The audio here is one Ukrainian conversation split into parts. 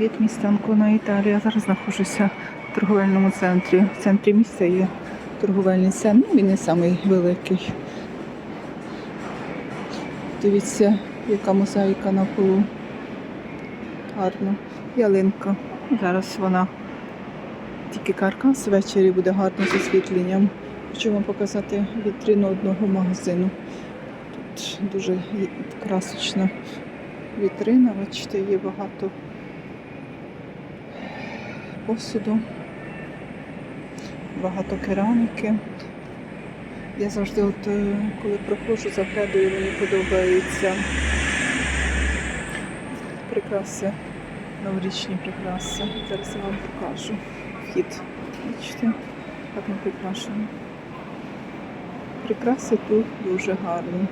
Від містанку на Італії. Я зараз знаходжуся в торговельному центрі. В центрі міста є торговельний центр. Ну, він не самий великий. Дивіться, яка мозаїка на полу. Гарно. Ялинка. Зараз вона тільки каркас ввечері буде гарно з освітленням. Хочу вам показати вітрину одного магазину. Тут дуже красочна вітрина. Бачите, є багато посуду, багато кераміки. Я завжди, от, е, коли проходжу, заглядаю, мені подобаються прикраси, новорічні прикраси. Зараз я вам покажу вхід. Бачите, гарно прикрашено. Прикраси тут дуже гарні.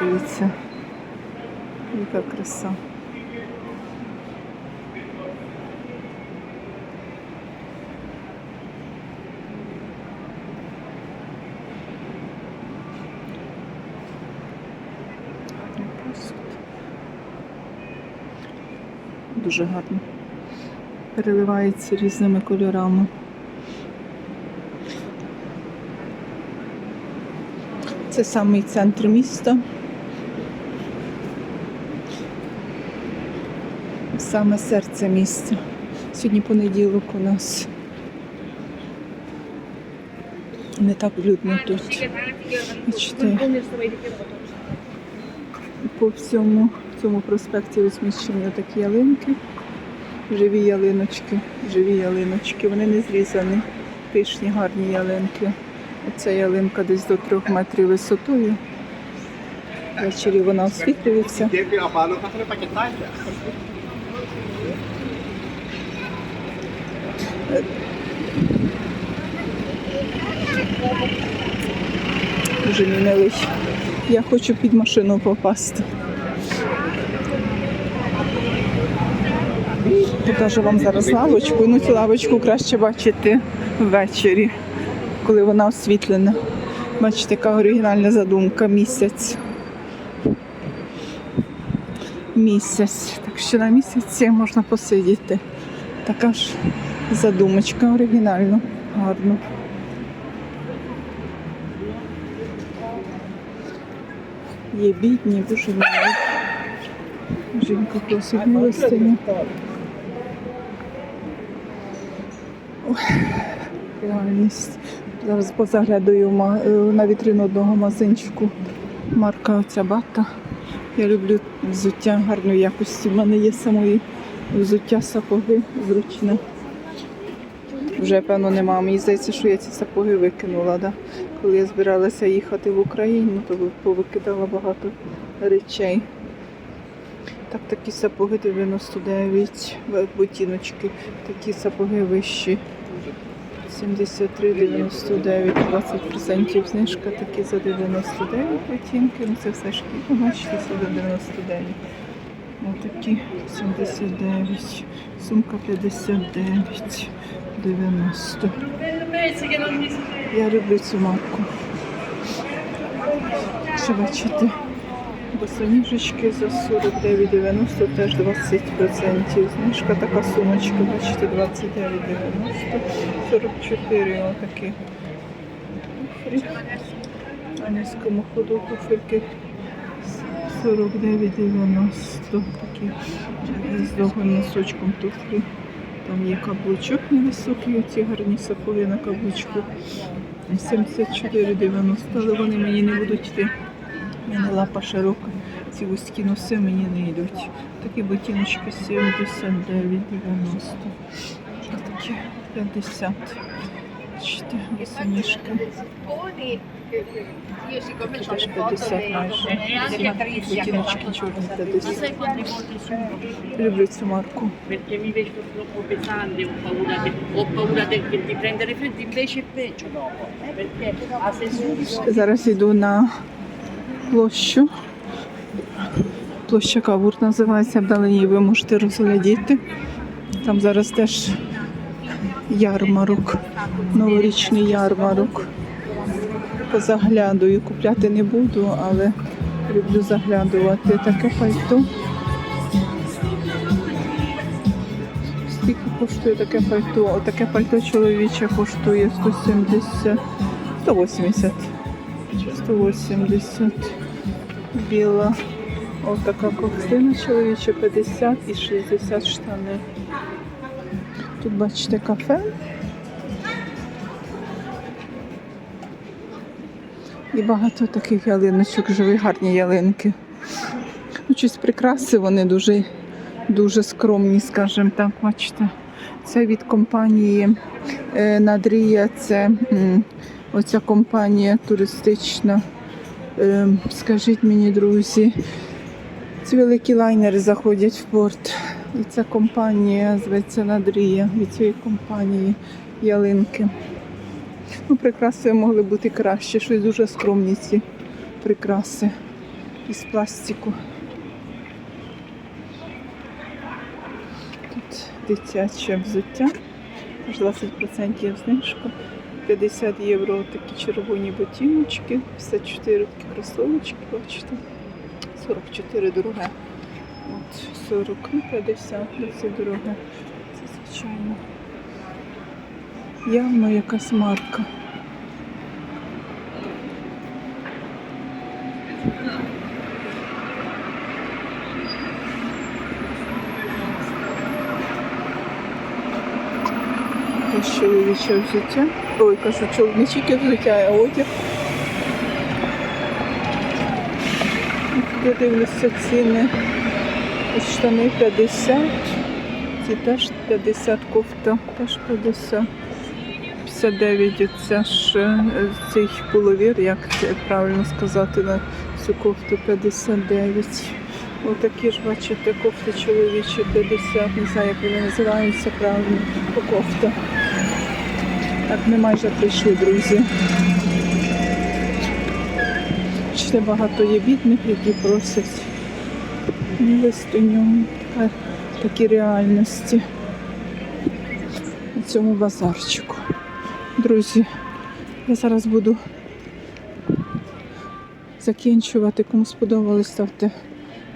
Дивіться, яка краса. Дуже гарно. Переливається різними кольорами. Це самий центр міста. Саме серце міста. Сьогодні понеділок у нас. Не так людно тут. Бачите, по всьому цьому проспекті розміщені такі ялинки. Живі ялиночки, живі ялиночки. Вони не зрізані. Пишні, гарні ялинки. Оця ялинка десь до трьох метрів висотою. Ввечері вона освітлюється. Дуже мій милий. Я хочу під машину попасти. Покажу вам зараз лавочку. Ну, цю лавочку краще бачити ввечері, коли вона освітлена. Бачите, яка оригінальна задумка місяць. Місяць. Так що на місяці можна посидіти. Така ж задумочка оригінальна, гарно. Є бідні, дуже милі. Жінка просить милостині. Ой, Реальність. Зараз позаглядаю е, на вітрину одного магазинчику. Марка оця. Я люблю взуття гарної якості. У мене є самої взуття сапоги зручне. Вже певно нема. Мені здається, що я ці сапоги викинула. Да? Коли я збиралася їхати в Україну, то повикидала багато речей. Так, такі сапоги 99, в- ботиночки, такі сапоги вищі. 73,99, 20% знижка такі за 99 ботинки. Ну це все шкіл, бачите, за 99. Отакі 79, сумка 59, 90. Я люблю цю марку. Що бачите? Босоніжечки за 49,90 теж 20%. Знижка така сумочка, бачите, 29,90, 44 отакі. На низькому ходу туфельки 49,90 такі з довгим носочком туфлі. Там є каблучок невисокий, оці гарні сапоги на каблучку. 74,90, але вони мені не будуть йти. У мене лапа широка. Ці вузькі носи мені не йдуть. Такі ботиночки 79,90. Такі 50. Бачите, босоніжки. Io siccome Taкі ho теж le foto 50 le, майже. Ботиночки чорні Ma 50. sai quante volte sono? Люблю цю марку. Perché mi vesto troppo pesante, ho paura, che, ho paura del- di prendere freddo, invece è peggio dopo. eh, Perché a senso Зараз йду на площу. Площа Кавур називається, вдалині ви можете розглядіти. Там зараз теж ярмарок, новорічний ярмарок. Позаглядаю, купляти не буду, але Люблю заглядувати таке пальто. Скільки коштує таке пальто? Таке пальто чоловіче коштує 170, 180. 180. Біла. Ось така ковтина чоловіча 50 і 60 штани. Тут бачите кафе. І багато таких ялиночок, живі гарні ялинки. Ну, щось прикраси вони дуже, дуже скромні, скажімо так, бачите. Це від компанії е, Надрія, це оця компанія туристична. Е, скажіть мені, друзі, ці великі лайнери заходять в порт. І ця компанія зветься Надрія від цієї компанії ялинки. Ну, прикраси могли бути краще, щось дуже скромні ці прикраси із пластику. Тут дитяче взуття, аж 20% знижка. 50 євро такі червоні ботиночки, 54 такі кросовочки, бачите. 44 дороге. От 40, ну 50, це дороге. Це звичайно. Явно якась марка. Чоловіче взуття. Ой, кажу, чол- не тільки взуття, а одяг. Я дивлюся ціни. Ось штани 50. Ці теж 50 кофта, теж 50. 59 оця ж е, цей пуловір, як правильно сказати, на цю кофту 59. Отакі ж, бачите, кофти чоловічі 50, не знаю, як вони називаються правильно, по кофта. Так, ми майже прийшли, друзі. Ще багато є бідних, які просять Така- Такі реальності на цьому базарчику. Друзі, я зараз буду закінчувати. Кому сподобалось, ставте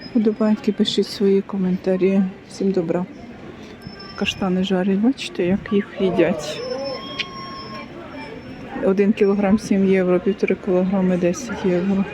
вподобайки, пишіть свої коментарі. Всім добра. Каштани жарять, бачите, як їх їдять. Один кілограм 7 євро, півтори кілограми 10 євро.